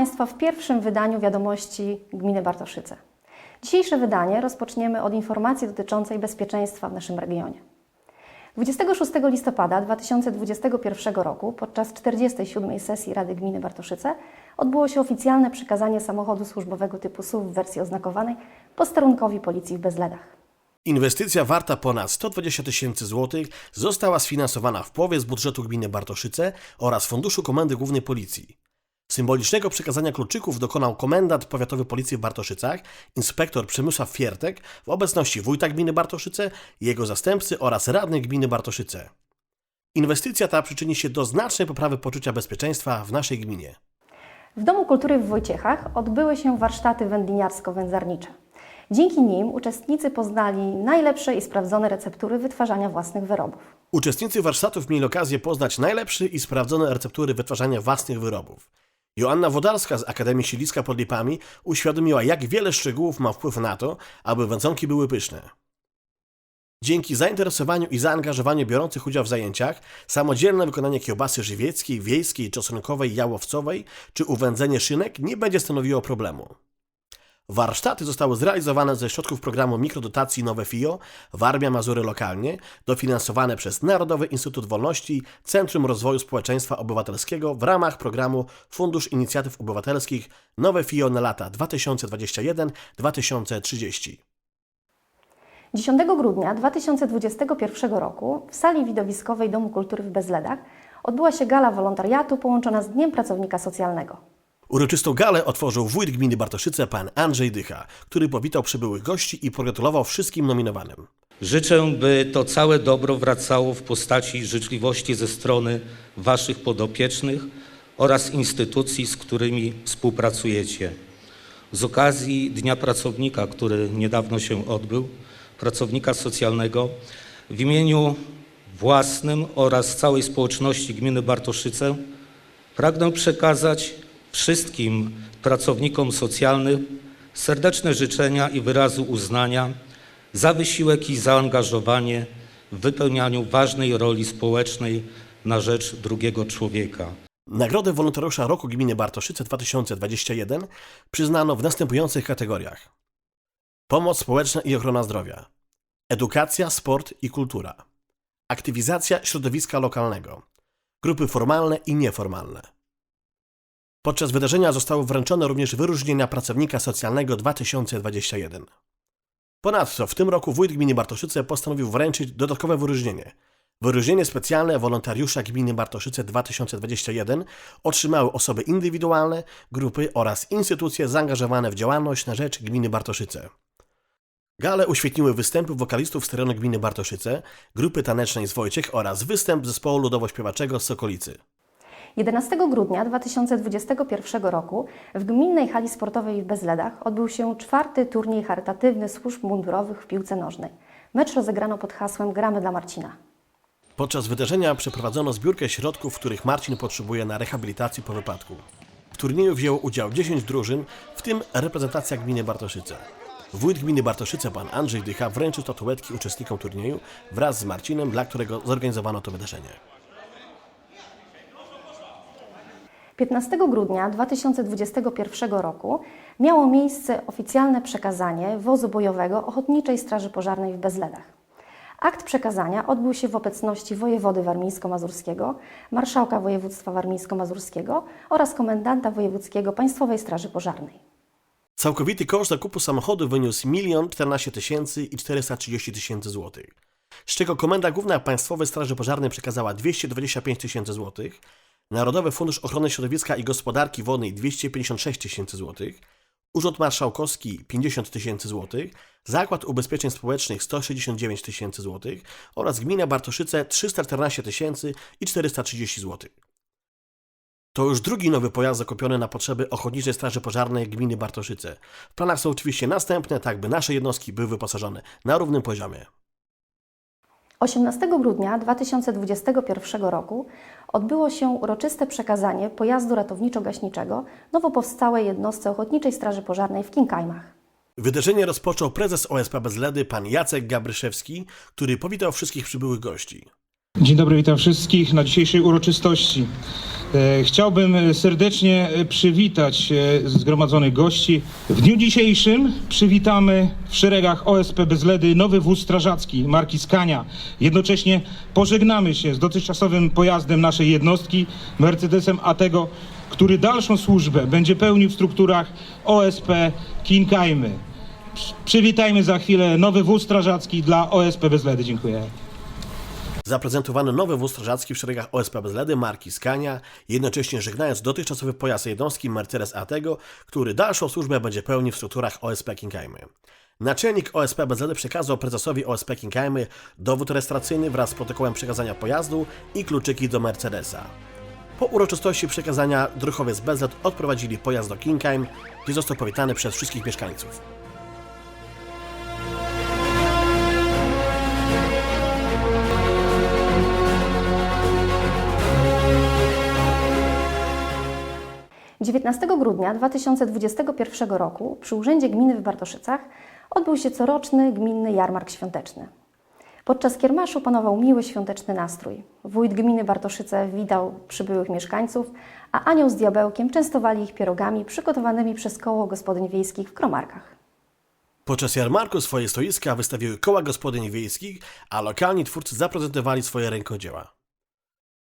Państwa w pierwszym wydaniu wiadomości gminy Bartoszyce. Dzisiejsze wydanie rozpoczniemy od informacji dotyczącej bezpieczeństwa w naszym regionie. 26 listopada 2021 roku podczas 47. sesji Rady Gminy Bartoszyce odbyło się oficjalne przekazanie samochodu służbowego typu SUV w wersji oznakowanej posterunkowi policji w Bezledach. Inwestycja warta ponad 120 tysięcy złotych została sfinansowana w połowie z budżetu gminy Bartoszyce oraz Funduszu Komendy Głównej Policji. Symbolicznego przekazania kluczyków dokonał komendant powiatowy policji w Bartoszycach, inspektor Przemysław Fiertek w obecności wójta gminy Bartoszyce, jego zastępcy oraz radnych gminy Bartoszyce. Inwestycja ta przyczyni się do znacznej poprawy poczucia bezpieczeństwa w naszej gminie. W Domu Kultury w Wojciechach odbyły się warsztaty wędliniarsko-wędzarnicze. Dzięki nim uczestnicy poznali najlepsze i sprawdzone receptury wytwarzania własnych wyrobów. Uczestnicy warsztatów mieli okazję poznać najlepsze i sprawdzone receptury wytwarzania własnych wyrobów. Joanna Wodarska z Akademii Silicka pod Lipami uświadomiła, jak wiele szczegółów ma wpływ na to, aby wędzonki były pyszne. Dzięki zainteresowaniu i zaangażowaniu biorących udział w zajęciach, samodzielne wykonanie kiełbasy żywieckiej, wiejskiej, czosnkowej, jałowcowej czy uwędzenie szynek nie będzie stanowiło problemu. Warsztaty zostały zrealizowane ze środków programu mikrodotacji Nowe FIO Warmia Mazury Lokalnie, dofinansowane przez Narodowy Instytut Wolności Centrum Rozwoju Społeczeństwa Obywatelskiego w ramach programu Fundusz Inicjatyw Obywatelskich Nowe FIO na lata 2021-2030. 10 grudnia 2021 roku w sali widowiskowej Domu Kultury w Bezledach odbyła się gala wolontariatu połączona z Dniem Pracownika Socjalnego. Uroczystą galę otworzył wójt gminy Bartoszyce pan Andrzej Dycha, który powitał przybyłych gości i pogratulował wszystkim nominowanym. Życzę, by to całe dobro wracało w postaci życzliwości ze strony Waszych podopiecznych oraz instytucji, z którymi współpracujecie. Z okazji Dnia Pracownika, który niedawno się odbył, pracownika socjalnego, w imieniu własnym oraz całej społeczności gminy Bartoszyce pragnę przekazać wszystkim pracownikom socjalnym serdeczne życzenia i wyrazy uznania za wysiłek i zaangażowanie w wypełnianiu ważnej roli społecznej na rzecz drugiego człowieka. Nagrodę Wolontariusza Roku Gminy Bartoszyce 2021 przyznano w następujących kategoriach. Pomoc społeczna i ochrona zdrowia. Edukacja, sport i kultura. Aktywizacja środowiska lokalnego. Grupy formalne i nieformalne. Podczas wydarzenia zostały wręczone również wyróżnienia pracownika socjalnego 2021. Ponadto w tym roku wójt gminy Bartoszyce postanowił wręczyć dodatkowe wyróżnienie. Wyróżnienie specjalne wolontariusza gminy Bartoszyce 2021 otrzymały osoby indywidualne, grupy oraz instytucje zaangażowane w działalność na rzecz gminy Bartoszyce. Gale uświetniły występy wokalistów z terenu gminy Bartoszyce, grupy tanecznej z Wojciech oraz występ zespołu ludowo-śpiewaczego z Sokolicy. 11 grudnia 2021 roku w Gminnej Hali Sportowej w Bezledach odbył się czwarty turniej charytatywny służb mundurowych w piłce nożnej. Mecz rozegrano pod hasłem Gramy dla Marcina. Podczas wydarzenia przeprowadzono zbiórkę środków, których Marcin potrzebuje na rehabilitację po wypadku. W turnieju wzięło udział 10 drużyn, w tym reprezentacja gminy Bartoszyce. Wójt gminy Bartoszyce, pan Andrzej Dycha, wręczył statuetki uczestnikom turnieju wraz z Marcinem, dla którego zorganizowano to wydarzenie. 15 grudnia 2021 roku miało miejsce oficjalne przekazanie wozu bojowego Ochotniczej Straży Pożarnej w Bezledach. Akt przekazania odbył się w obecności wojewody warmińsko-mazurskiego, marszałka województwa warmińsko-mazurskiego oraz komendanta wojewódzkiego Państwowej Straży Pożarnej. Całkowity koszt zakupu samochodu wyniósł 1 14 tysięcy i 430 tysięcy złotych, z czego Komenda Główna Państwowej Straży Pożarnej przekazała 225 tysięcy złotych, Narodowy Fundusz Ochrony Środowiska i Gospodarki Wodnej 256 tysięcy złotych, Urząd Marszałkowski 50 tysięcy złotych, Zakład Ubezpieczeń Społecznych 169 tysięcy złotych oraz Gmina Bartoszyce 314 tysięcy i 430 złotych. To już drugi nowy pojazd zakupiony na potrzeby Ochotniczej Straży Pożarnej Gminy Bartoszyce. W planach są oczywiście następne, tak by nasze jednostki były wyposażone na równym poziomie. 18 grudnia 2021 roku odbyło się uroczyste przekazanie pojazdu ratowniczo-gaśniczego nowo powstałej jednostce Ochotniczej Straży Pożarnej w Kinkajmach. Wydarzenie rozpoczął prezes OSP Bezledy pan Jacek Gabryszewski, który powitał wszystkich przybyłych gości. Dzień dobry, witam wszystkich na dzisiejszej uroczystości. E, Chciałbym serdecznie przywitać e, zgromadzonych gości. W dniu dzisiejszym przywitamy w szeregach OSP Bezledy nowy wóz strażacki marki Skania. Jednocześnie pożegnamy się z dotychczasowym pojazdem naszej jednostki, Mercedesem Atego, który dalszą służbę będzie pełnił w strukturach OSP Kinkajmy. Przy- Przywitajmy za chwilę nowy wóz strażacki dla OSP Bezledy. Dziękuję. Zaprezentowano nowy wóz strażacki w szeregach OSP Bezledy marki Scania, jednocześnie żegnając dotychczasowy pojazd jednostki Mercedes Atego, który dalszą służbę będzie pełnił w strukturach OSP Kinkajmy. Naczelnik OSP Bezledy przekazał prezesowi OSP Kinkajmy dowód rejestracyjny wraz z protokołem przekazania pojazdu i kluczyki do Mercedesa. Po uroczystości przekazania druchowie z Bezled odprowadzili pojazd do Kinkajm, gdzie został powitany przez wszystkich mieszkańców. - 19 grudnia 2021 roku przy Urzędzie Gminy w Bartoszycach odbył się coroczny gminny jarmark świąteczny. Podczas kiermaszu panował miły świąteczny nastrój. Wójt gminy Bartoszyce witał przybyłych mieszkańców, a anioł z diabełkiem częstowali ich pierogami przygotowanymi przez koło gospodyń wiejskich w Kromarkach. Podczas jarmarku swoje stoiska wystawiły koła gospodyń wiejskich, a lokalni twórcy zaprezentowali swoje rękodzieła.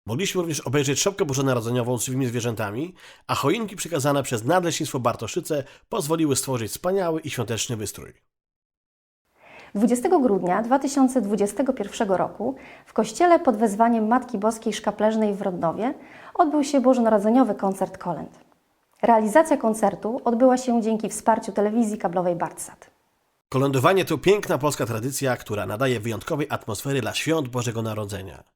Mogliśmy również obejrzeć szopkę bożonarodzeniową z żywymi zwierzętami, a choinki przekazane przez Nadleśnictwo Bartoszyce pozwoliły stworzyć wspaniały i świąteczny wystrój. 20 grudnia 2021 roku w kościele pod wezwaniem Matki Boskiej Szkapleżnej w Rodnowie odbył się bożonarodzeniowy koncert kolęd. Realizacja koncertu odbyła się dzięki wsparciu telewizji kablowej Bartsat. Kolędowanie to piękna polska tradycja, która nadaje wyjątkowej atmosfery dla świąt Bożego Narodzenia.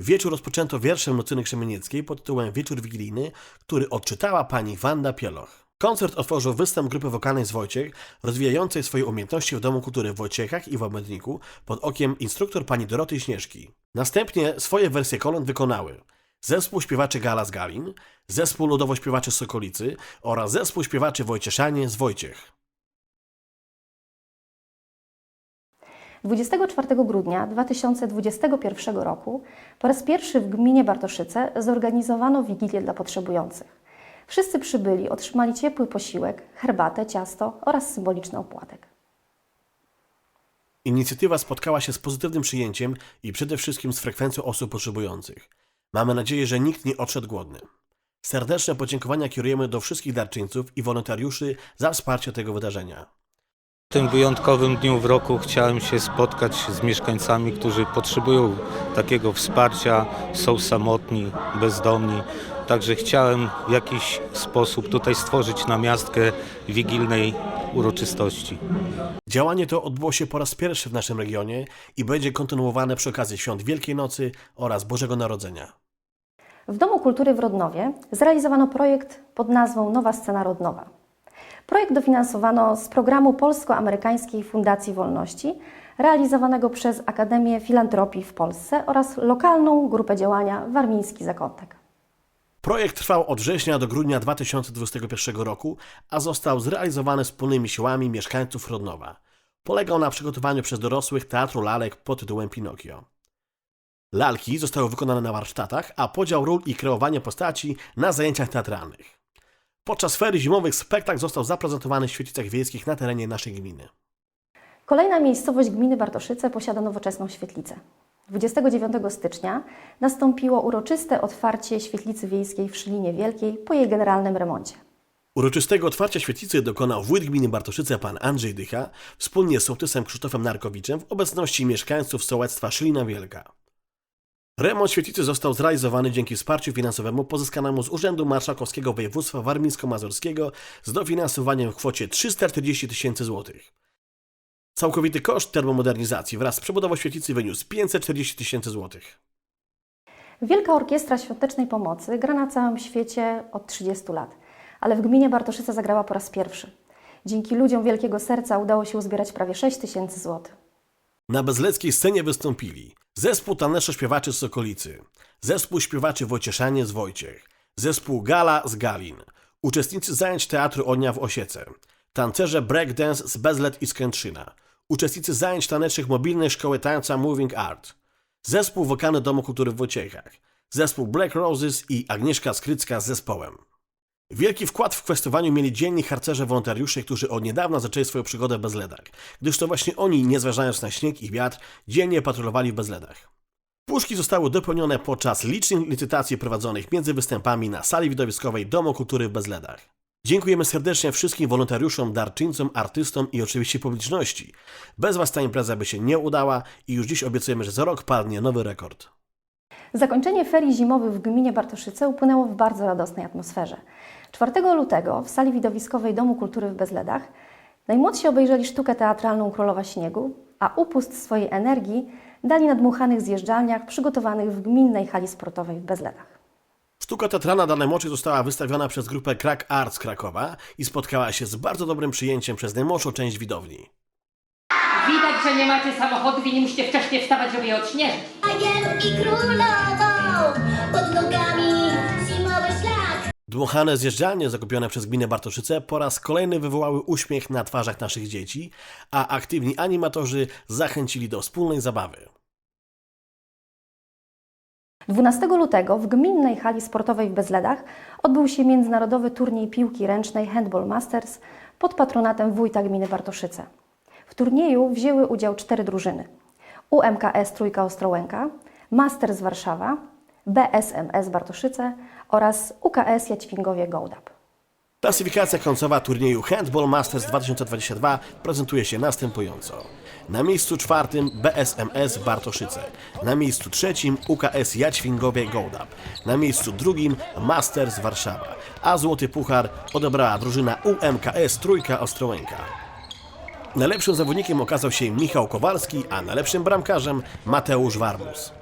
Wieczór rozpoczęto wierszem Lucyny Krzemienieckiej pod tytułem Wieczór Wigilijny, który odczytała pani Wanda Pieloch. Koncert otworzył występ grupy wokalnej z Wojciech, rozwijającej swoje umiejętności w Domu Kultury w Wojciechach i w Obędniku pod okiem instruktor pani Doroty Śnieżki. Następnie swoje wersje kolęd wykonały zespół śpiewaczy Gala z Galin, zespół ludowo-śpiewaczy Sokolicy oraz zespół śpiewaczy Wojcieszanie z Wojciech. 24 grudnia 2021 roku po raz pierwszy w gminie Bartoszyce zorganizowano wigilię dla potrzebujących. Wszyscy przybyli otrzymali ciepły posiłek, herbatę, ciasto oraz symboliczny opłatek. Inicjatywa spotkała się z pozytywnym przyjęciem i przede wszystkim z frekwencją osób potrzebujących. Mamy nadzieję, że nikt nie odszedł głodny. Serdeczne podziękowania kierujemy do wszystkich darczyńców i wolontariuszy za wsparcie tego wydarzenia. W tym wyjątkowym dniu w roku chciałem się spotkać z mieszkańcami, którzy potrzebują takiego wsparcia, są samotni, bezdomni. Także chciałem w jakiś sposób tutaj stworzyć namiastkę wigilnej uroczystości. Działanie to odbyło się po raz pierwszy w naszym regionie i będzie kontynuowane przy okazji świąt Wielkiej Nocy oraz Bożego Narodzenia. W Domu Kultury w Rodnowie zrealizowano projekt pod nazwą Nowa Scena Rodnowa. Projekt dofinansowano z programu Polsko-Amerykańskiej Fundacji Wolności, realizowanego przez Akademię Filantropii w Polsce oraz lokalną grupę działania Warmiński Zakątek. Projekt trwał od września do grudnia 2021 roku, a został zrealizowany wspólnymi siłami mieszkańców Rodnowa. Polegał na przygotowaniu przez dorosłych teatru lalek pod tytułem Pinokio. Lalki zostały wykonane na warsztatach, a podział ról i kreowanie postaci na zajęciach teatralnych. Podczas ferii zimowych spektakl został zaprezentowany w świetlicach wiejskich na terenie naszej gminy. Kolejna miejscowość gminy Bartoszyce posiada nowoczesną świetlicę. 29 stycznia nastąpiło uroczyste otwarcie świetlicy wiejskiej w Szylinie Wielkiej po jej generalnym remoncie. Uroczystego otwarcia świetlicy dokonał wójt gminy Bartoszyce pan Andrzej Dycha wspólnie z sołtysem Krzysztofem Narkowiczem w obecności mieszkańców sołectwa Szylina Wielka. Remont świetlicy został zrealizowany dzięki wsparciu finansowemu pozyskanemu z Urzędu Marszałkowskiego Województwa Warmińsko-Mazurskiego z dofinansowaniem w kwocie 340 tysięcy złotych. Całkowity koszt termomodernizacji wraz z przebudową świetlicy wyniósł 540 tysięcy złotych. Wielka Orkiestra Świątecznej Pomocy gra na całym świecie od 30 lat, ale w gminie Bartoszyce zagrała po raz pierwszy. Dzięki ludziom Wielkiego Serca udało się uzbierać prawie 6 tysięcy złotych. Na bezleckiej scenie wystąpili zespół taneczno-śpiewaczy z Sokolicy, zespół śpiewaczy Wojcieszanie z Wojciech, zespół Gala z Galin, uczestnicy zajęć Teatru Ognia w Osiece, tancerze breakdance z Bezlet i z Kętrzyna, uczestnicy zajęć tanecznych mobilnej szkoły tańca Moving Art, zespół wokalny Domu Kultury w Wojciechach, zespół Black Roses i Agnieszka Skrycka z zespołem. Wielki wkład w kwestiowaniu mieli dzienni harcerze wolontariusze, którzy od niedawna zaczęli swoją przygodę w Bezledach, gdyż to właśnie oni, nie zważając na śnieg i wiatr, dziennie patrolowali w Bezledach. Puszki zostały dopełnione podczas licznych licytacji prowadzonych między występami na sali widowiskowej Domu Kultury w Bezledach. Dziękujemy serdecznie wszystkim wolontariuszom, darczyńcom, artystom i oczywiście publiczności. Bez Was ta impreza by się nie udała i już dziś obiecujemy, że za rok padnie nowy rekord. Zakończenie ferii zimowych w gminie Bartoszyce upłynęło w bardzo radosnej atmosferze. 4 lutego w sali widowiskowej Domu Kultury w Bezledach najmłodsi obejrzeli sztukę teatralną Królowa Śniegu, a upust swojej energii dali na dmuchanych zjeżdżalniach przygotowanych w gminnej hali sportowej w Bezledach. Sztuka teatralna dla najmłodszych została wystawiona przez grupę Crack Arts Krakowa i spotkała się z bardzo dobrym przyjęciem przez najmłodszą część widowni. Widać, że nie macie samochodów i nie musicie wcześniej wstawać, żeby je odśnieżyć. I królową Pod nogami Dmuchane zjeżdżalnie zakupione przez gminę Bartoszyce po raz kolejny wywołały uśmiech na twarzach naszych dzieci, a aktywni animatorzy zachęcili do wspólnej zabawy. 12 lutego w gminnej hali sportowej w Bezledach odbył się międzynarodowy turniej piłki ręcznej Handball Masters pod patronatem wójta gminy Bartoszyce. W turnieju wzięły udział cztery drużyny: UMKS Trójka Ostrołęka, Masters Warszawa, BSMS Bartoszyce oraz UKS Jaćwingowie Gołdap. Klasyfikacja końcowa turnieju Handball Masters 2022 prezentuje się następująco. Na miejscu czwartym BSMS Bartoszyce, na miejscu trzecim UKS Jaćwingowie Gołdap, na miejscu drugim Masters Warszawa, a złoty puchar odebrała drużyna UMKS Trójka Ostrołęka. Najlepszym zawodnikiem okazał się Michał Kowalski, a najlepszym bramkarzem Mateusz Warmus.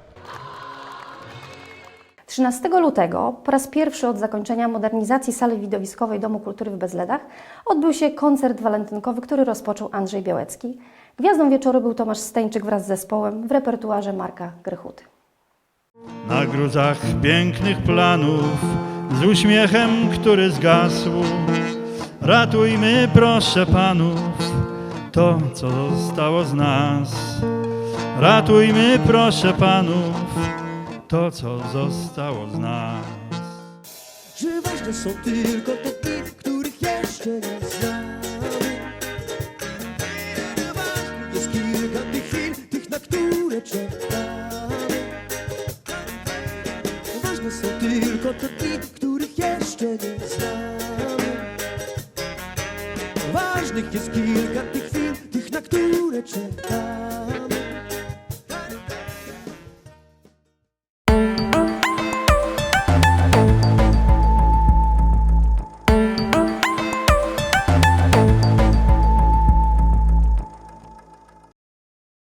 13 lutego, po raz pierwszy od zakończenia modernizacji sali widowiskowej Domu Kultury w Bezledach, odbył się koncert walentynkowy, który rozpoczął Andrzej Białecki. Gwiazdą wieczoru był Tomasz Steńczyk wraz z zespołem w repertuarze Marka Grechuty. Na gruzach pięknych planów, z uśmiechem, który zgasł. Ratujmy, proszę panów, to, co zostało z nas. Ratujmy, proszę panów, to, co zostało z nas. że ważne są tylko te dni, których jeszcze nie znamy. Jest kilka tych chwil, tych, na które czekamy. Ważne są tylko te dni, których jeszcze nie znamy. Ważnych jest kilka tych chwil, tych, na które czekamy.